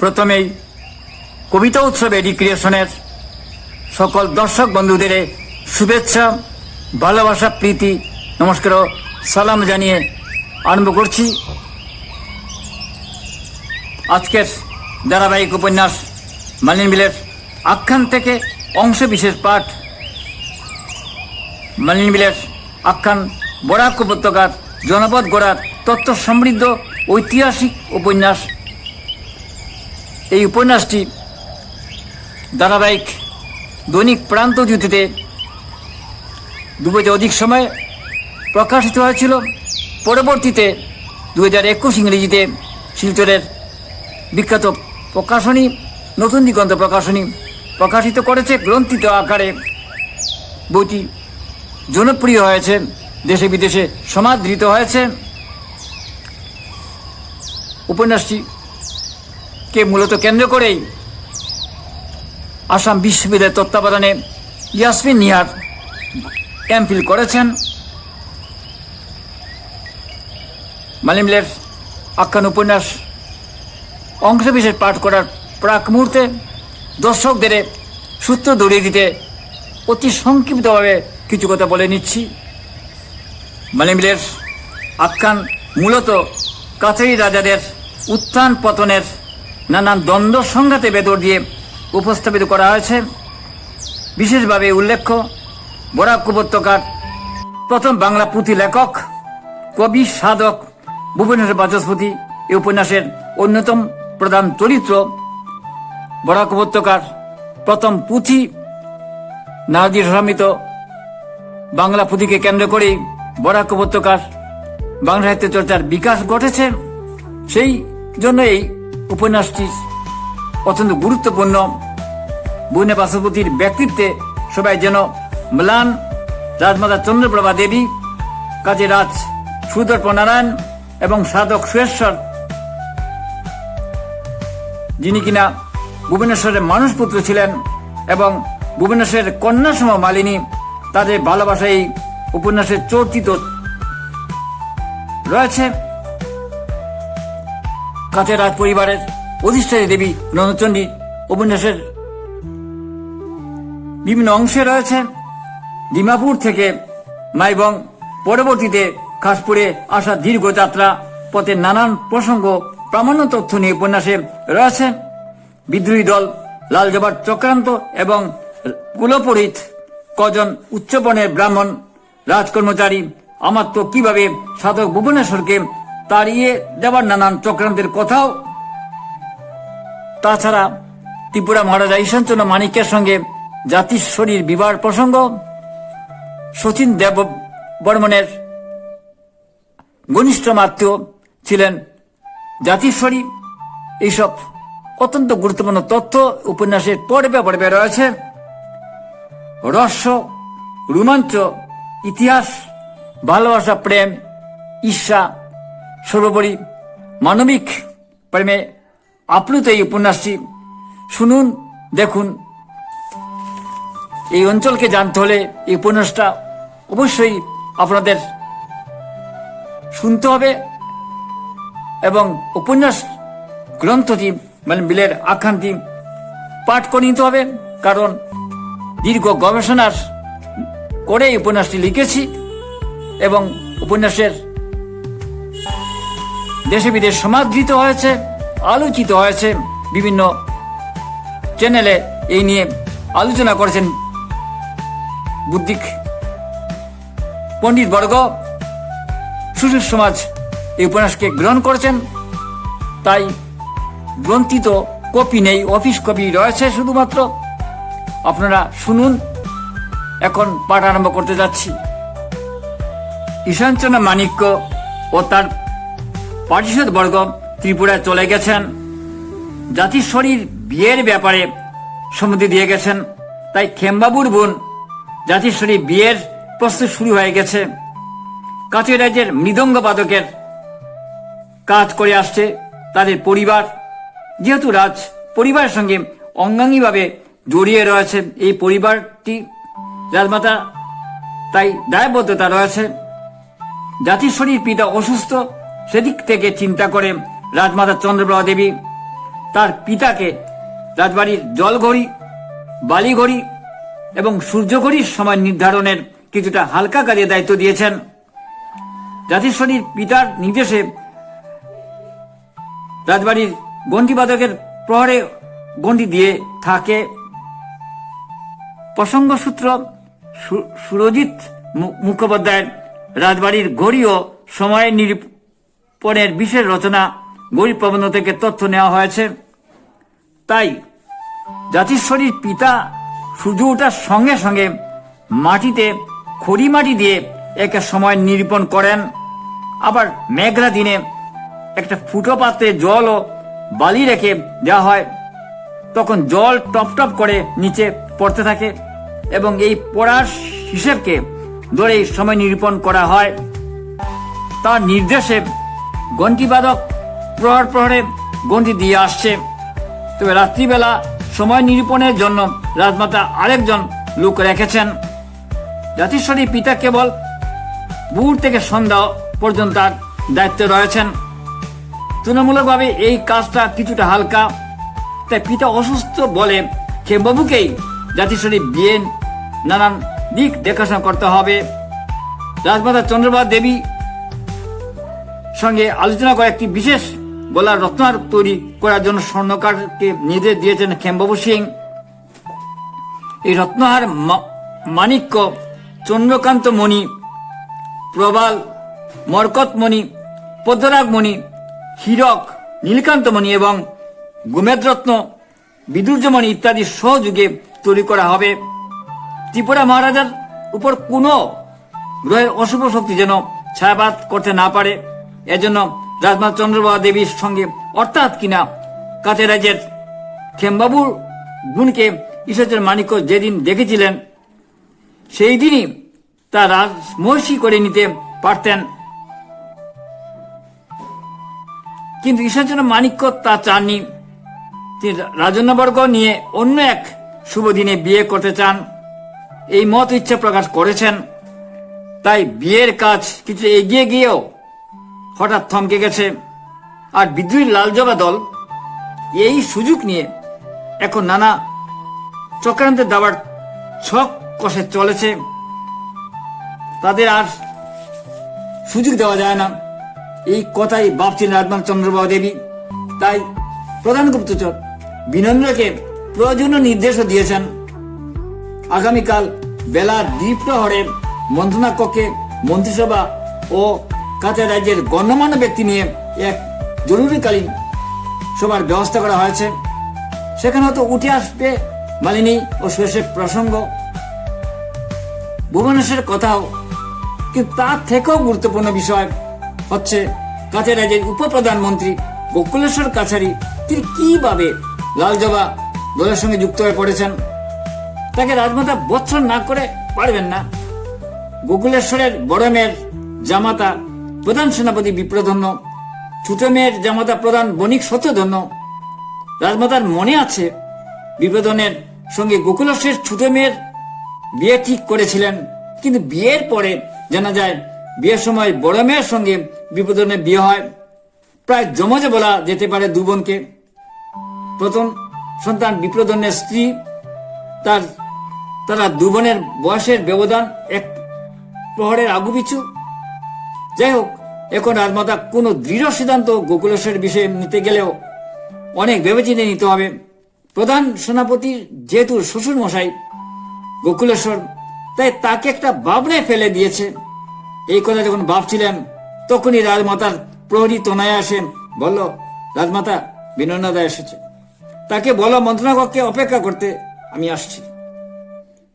প্রথমেই কবিতা উৎসবে রিক্রিয়েশনের সকল দর্শক বন্ধুদের শুভেচ্ছা, ভালোবাসা, প্রীতি, নমস্কার সালাম জানিয়ে আরম্ভ করছি। আজকের ধারাবাহিক উপন্যাস মালিন বিলের আখ্যান থেকে অংশ বিশেষ পাঠ। মালিন বিলের আখ্যান বরাক উপত্যকার জনপদ গড়ার তথ্য সমৃদ্ধ ঐতিহাসিক উপন্যাস এই উপন্যাসটি ধারাবাহিক দৈনিক প্রান্ত জ্যোতিতে দু অধিক সময় প্রকাশিত হয়েছিল। পরবর্তীতে দু হাজার একুশ ইংরেজিতে শিলচরের বিখ্যাত প্রকাশনী, নতুন দিগন্ত প্রকাশনী প্রকাশিত করেছে। গ্রন্থিত আকারে বইটি জনপ্রিয় হয়েছে দেশে বিদেশে সমাদৃত হয়েছে। উপন্যাসটিকে মূলত কেন্দ্র করেই? আসাম বিশ্ববিদ্যালয়ের তত্ত্বাবধানে ইয়াসমিন নিহার এমফিল করেছেন। মালিমলের আখ্যান উপন্যাস অংশবিশেষ পাঠ করার প্রাক মুহূর্তে দর্শকদের সূত্র দৌড়িয়ে দিতে অতি সংক্ষিপ্তভাবে কিছু কথা বলে নিচ্ছি। মালিমলের আখ্যান মূলত কাছারি রাজাদের উত্থান পতনের নানান দ্বন্দ্ব সংঘাতে বেদর দিয়ে উপস্থাপিত করা হয়েছে। বিশেষভাবে উল্লেখ্য, বরাক উপত্যকার প্রথম বাংলা পুঁথি লেখক, কবি, সাধক ভুবনেশ্বর বাচস্পতি এই উপন্যাসের অন্যতম প্রধান চরিত্র। বরাক উপত্যকার প্রথম পুঁথি নারদীর সমিত বাংলা পুঁথিকে কেন্দ্র করেই বরাক উপত্যকার বাংলা সাহিত্য চর্চার বিকাশ ঘটেছে। সেই জন্য এই উপন্যাসটি অত্যন্ত গুরুত্বপূর্ণ বৈনে বাসপতির ব্যক্তিত্বে সবাই যেন ম্লান রাজমাতা চন্দ্রপ্রভা দেবী, কাজী রাজ সুদর্প নারায়ণ এবং সাধক সুরেশ্বর যিনি কিনা ভুবনেশ্বরের মানুষপুত্র ছিলেন এবং ভুবনেশ্বরের কন্যাসম মালিনী, তাদের ভালোবাসা এই উপন্যাসের চর্চিত রয়েছে। কাছে রাজ পরিবারের অধিষ্ঠায়ী দেবী নন্দচণ্ডী উপন্যাসের বিভিন্ন অংশে রয়েছে ডিমাপুর থেকে মাইবং, পরবর্তীতে খাসপুরে আসা দীর্ঘ যাত্রা, পথে নানান প্রসঙ্গ, প্রামাণ্য তথ্য নিয়ে উপন্যাসে রয়েছে বিদ্রোহী দল, লাল জবার চক্রান্ত এবং কুলপরিত কজন উচ্চবনের ব্রাহ্মণ, রাজকর্মচারী, আমার তো কীভাবে সাধক ভুবনেশ্বরকে তাড়িয়ে দেওয়ার নানান চক্রান্তের কথাও তাছাড়া ত্রিপুরা মহারাজা ঈশ্বরচন্দ্র মানিকের সঙ্গে জাতিশ্বরীর বিবাহ প্রসঙ্গ শচীন দেব বর্মনের ঘনিষ্ঠ মাত্র ছিলেন জাতিশ্বরী এইসব অত্যন্ত গুরুত্বপূর্ণ তথ্য উপন্যাসের পর্বে পর্বে রয়েছে। রহস্য, রোমাঞ্চ, ইতিহাস, ভালোবাসা, প্রেম, ঈর্ষা, সর্বোপরি মানবিক প্রেমে আপ্লুত এই উপন্যাসটি শুনুন, দেখুন। এই অঞ্চলকে জানতে হলে এই উপন্যাসটা অবশ্যই আপনাদের শুনতে হবে এবং উপন্যাস গ্রন্থটি মানে বিলের আখ্যানটি পাঠ করে নিতে হবে, কারণ দীর্ঘ গবেষণার করে এই উপন্যাসটি লিখেছি এবং উপন্যাসের দেশে বিদেশ সমাদৃত হয়েছে। আলোচিত হয়েছে। বিভিন্ন চ্যানেলে এই নিয়ে আলোচনা করেছেন বুদ্ধিক পণ্ডিত বর্গ। সুশীল সমাজ এই উপন্যাসকে গ্রহণ করেছেন। তাই গ্রন্থিত কপি নেই, অফিস কপি রয়েছে শুধুমাত্র। আপনারা শুনুন। এখন পাঠ আরম্ভ করতে যাচ্ছি। ঈশানচন্দ্র মাণিক্য ও তার পারিষদ বর্গ ত্রিপুরায় চলে গেছেন। জাতিস্বরীর বিয়ের ব্যাপারে সম্মতি দিয়ে গেছেন। তাই খেমবাবুর বোন জাতিশ্বরী বিয়ের প্রস্তুত শুরু হয়ে গেছে। কাছে রাজ্যের মৃদঙ্গ বাদকের কাজ করে আসছে তাদের পরিবার। যেহেতু রাজ পরিবারের সঙ্গে অঙ্গাঙ্গিভাবে জড়িয়ে রয়েছে এই পরিবারটি, রাজমাতা তাই দায়বদ্ধতা রয়েছে। জাতিস্বরীর পিতা অসুস্থ, সেদিক থেকে চিন্তা করে রাজমাতা চন্দ্রপ্রভা দেবী, তার পিতাকে রাজবাড়ির জলঘড়ি, বালিঘড়ি এবং সূর্যঘড়ির সময় নির্ধারণের কিছুটা হালকা কাজে দায়িত্ব দিয়েছেন। জাতিশ্বরীর পিতার নির্দেশে রাজবাড়ির গন্ডিবাদকের প্রহরে গন্ডি দিয়ে থাকে। প্রসঙ্গ সূত্র সুরজিৎ মুখোপাধ্যায়ের রাজবাড়ির ঘড়ি ও সময় নিরূপণের বিশেষ রচনা গরিব প্রবন্ধ থেকে তথ্য নেওয়া হয়েছে। তাই জাতিশ্বরীর পিতা সূর্য ওঠার সঙ্গে সঙ্গে মাটিতে খড়ি মাটি দিয়ে একে সময় নিরূপণ করেন। আবার মেঘলা দিনে একটা ফুটো পাত্রে জল ও বালি রেখে দেওয়া হয়। তখন জল টপ টপ করে নিচে পড়তে থাকে এবং এই পড়ার হিসেবকে ধরেই সময় নিরূপণ করা হয়। তার নির্দেশে ঘণ্টিবাদক প্রহর প্রহরে গন্টি দিয়ে আসছে। তবে রাত্রিবেলা সময় নিরূপণের জন্য রাজমাতা আরেকজন লোক রেখেছেন। জাতিশ্বরী পিতা কেবল ভোর থেকে সন্ধ্যা পর্যন্ত তার দায়িত্বে রয়েছেন। তুলনামূলকভাবে এই কাজটা কিছুটা হালকা, তাই পিতা অসুস্থ বলে খেমবাবুকেই জাতিশ্বরী বিয়ে নানান দিক দেখাশোনা করতে হবে। রাজমাতা চন্দ্রবাদ দেবী সঙ্গে আলোচনা করে একটি বিশেষ গলার রত্নার তৈরি করার জন্য স্বর্ণকারকে নির্দেশ দিয়েছেন খেমবাবু সিং। এই রত্নহার মা- মাণিক্য, চন্দ্রকান্ত মণি, প্রবাল মরকতমণি পদ্মরাগমণি হীরক নীলকান্তমণি এবং গোমেদরত্ন, বিদুর্যমণি ইত্যাদি সহযোগে তৈরি করা হবে। ত্রিপুরা মহারাজার উপর কোনো গ্রহের অশুভ শক্তি যেন ছায়াপাত করতে না পারে, এজন্য রাজমা চন্দ্রবাবু দেবীর সঙ্গে, অর্থাৎ কিনা কাছে রাজ্যের খেমবাবুর গুণকে ঈশ্বরের মানিক্য যেদিন দেখেছিলেন, সেই দিনই তা রাজমহর্ষি করে নিতে পারতেন। কিন্তু ঈশ্বরচন্দ্র মানিক্য তা চাননি। তিনি রাজন্যবর্গ নিয়ে অন্য এক শুভ দিনে বিয়ে করতে চান। এই মত ইচ্ছা প্রকাশ করেছেন। তাই বিয়ের কাজ কিছু এগিয়ে গিয়েও হঠাৎ থমকে গেছে। আর বিদ্রোহী লালজবা দল এই সুযোগ নিয়ে এখন নানা চক্রান্তের দাবার ছক কষে চলেছে। তাদের আর সুযোগ দেওয়া যায় না। এই কথাই ভাবছিলেন রাজমান চন্দ্রবাবু দেবী। তাই প্রধান গুপ্তচর বিনন্দ্রকে প্রয়োজনীয় নির্দেশও দিয়েছেন। আগামীকাল বেলা দ্বীপ্রহরে মন্ত্রণা কক্ষে মন্ত্রিসভা ও কাছে রাজ্যের গণ্যমান্য ব্যক্তি নিয়ে এক জরুরিকালীন সভার ব্যবস্থা করা হয়েছে। সেখানে হয়তো উঠে আসবে মালিনী ও সুরেশের প্রসঙ্গ। ভুবনেশ্বরের কথাও, কিন্তু তার থেকেও গুরুত্বপূর্ণ বিষয় হচ্ছে কাছে রাজ্যের উপপ্রধানমন্ত্রী গোকুলেশ্বর কাছারি তিনি কীভাবে লালজবা দলের সঙ্গে যুক্ত হয়ে পড়েছেন, তাকে রাজমাতা বৎসর না করে পারবেন না। গোকুলেশ্বরের বড় মেয়ের জামাতা প্রধান সেনাপতি বিপ্রধন্য, ছোট মেয়ের জামাতা প্রধান বণিক শতধন্য রাজমাতার মনে আছে বিপ্রধনের সঙ্গে গোকুলেশ্বরের ছোট মেয়ের বিয়ে ঠিক করেছিলেন, কিন্তু বিয়ের পরে জানা যায় বিয়ের সময় বড় মেয়ের সঙ্গে বিপ্রধনের বিয়ে হয়। প্রায় জমজে বলা যেতে পারে দু বোনকে। প্রথম সন্তান বিপ্রধনের স্ত্রী, তার, তারা দু বোনের বয়সের ব্যবধান এক প্রহরের আগু পিছু যাই হোক এখন রাজমাতা কোনো দৃঢ় সিদ্ধান্ত গোকুলেশ্বরের বিষয়ে নিতে গেলেও অনেক ভেবেচিন্তে নিতে হবে। প্রধান সেনাপতির যেহেতু শ্বশুর মশাই গোকুলেশ্বর তাই তাকে একটা ভাবনায় ফেলে দিয়েছে। এই কথা যখন ভাবছিলেন, তখনই রাজমাতার প্রহরী তনায় আসে বলল, রাজমাতা বিনন্দাদা এসেছে। তাকে বলো মন্ত্রণা কক্ষে অপেক্ষা করতে, আমি আসছি।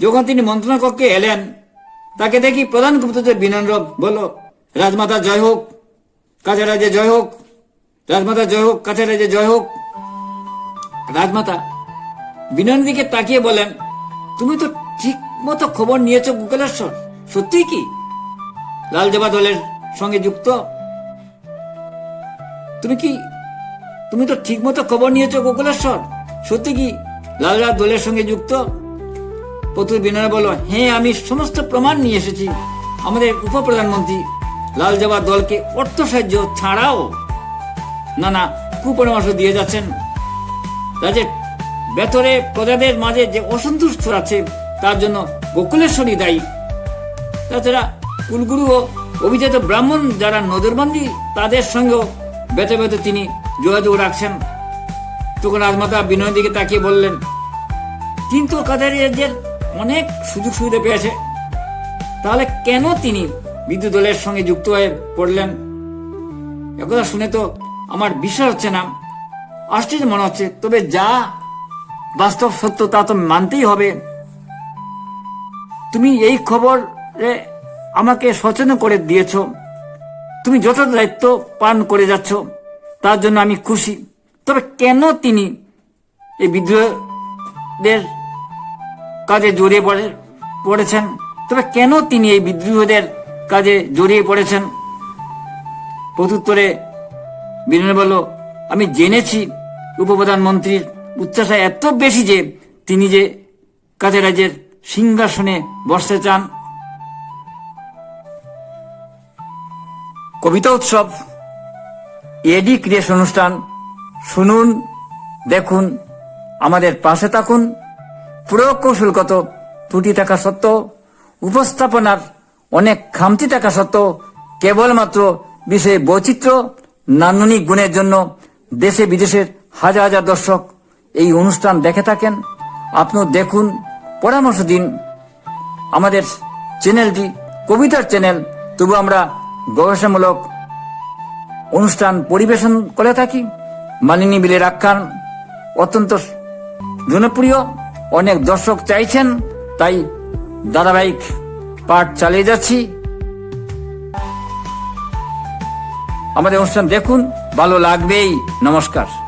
যখন তিনি মন্ত্রণা কক্ষে এলেন, তাকে দেখি প্রধান গুপ্তচর বিনন্দ্র বলল রাজমাতা জয় হোক কাজে রাজে জয় হোক, রাজমাতা জয় হোক কাছে রাজে জয় হোক। রাজমাতা বিনয়ের দিকে তাকিয়ে বলেন, তুমি তো ঠিক মতো খবর নিয়েছো গোকুলেশ্বর, সত্যি কি? লালজবা দলের সঙ্গে যুক্ত, তুমি কি, তুমি তো ঠিক মতো খবর নিয়েছো গোকুলেশ্বর, সত্যি কি? লালরা দলের সঙ্গে যুক্ত, প্রতুল বিনয় বলল হ্যাঁ আমি সমস্ত প্রমাণ নিয়ে এসেছি। আমাদের উপপ্রধানমন্ত্রী লালজবা দলকে অর্থ সাহায্য ছাড়াও নানা কুপরামর্শ দিয়ে যাচ্ছেন। রাজ্যের ভেতরে প্রজাদের মাঝে যে অসন্তোষ ছড়াচ্ছে তার জন্য গোকুলেশ্বরী দায়ী। তাছাড়া কুলগুরু ও অভিজাত ব্রাহ্মণ যারা নজরবন্দি, তাদের সঙ্গেও বেতে বেতে তিনি যোগাযোগ রাখছেন। তখন রাজমাতা বিনয়ের দিকে তাকিয়ে বললেন, কিন্তু রাজ্যের অনেক সুযোগ সুবিধা পেয়েছে। তাহলে কেন তিনি বিদ্যুৎ দলের সঙ্গে যুক্ত হয়ে পড়লেন। একথা শুনে তো আমার বিশ্বাস হচ্ছে না। আশ্চর্য মনে হচ্ছে, তবে যা বাস্তব সত্য তা তো মানতেই হবে। তুমি এই খবরে আমাকে সচেতন করে দিয়েছ। তুমি যত দায়িত্ব পালন করে যাচ্ছ, তার জন্য আমি খুশি। তবে কেন তিনি এই বিদ্রোহদের কাজে জড়িয়ে পড়ে পড়েছেন? তবে কেন তিনি এই বিদ্রোহদের কাজে জড়িয়ে পড়েছেন। প্রত্যুত্তরে বীরেন্দ্র বলল, আমি জেনেছি উপপ্রধানমন্ত্রীর উচ্চাসা এত বেশি যে তিনি যে কাজে রাজ্যের সিংহাসনে বসতে চান। কবিতা উৎসব এডি ক্রিয়েশন অনুষ্ঠান, শুনুন, দেখুন, আমাদের পাশে থাকুন। প্রকৌশলগত ত্রুটি থাকা সত্ত্বেও উপস্থাপনার অনেক খামতি থাকা সত্ত্বেও কেবলমাত্র বিষয়ে বৈচিত্র্য, নান্দনিক গুণের জন্য দেশে বিদেশের হাজার হাজার দর্শক এই অনুষ্ঠান দেখে থাকেন। আপনিও দেখুন পরামর্শ দিন আমাদের চ্যানেলটি, কবিতার চ্যানেল। তবু আমরা গবেষণামূলক অনুষ্ঠান পরিবেশন করে থাকি। মালিনী বিলের আখ্যান অত্যন্ত জনপ্রিয়। অনেক দর্শক চাইছেন, তাই ধারাবাহিক পাঠ চালিয়ে যাচ্ছি। আমাদের অনুষ্ঠান দেখুন ভালো লাগবেই। নমস্কার।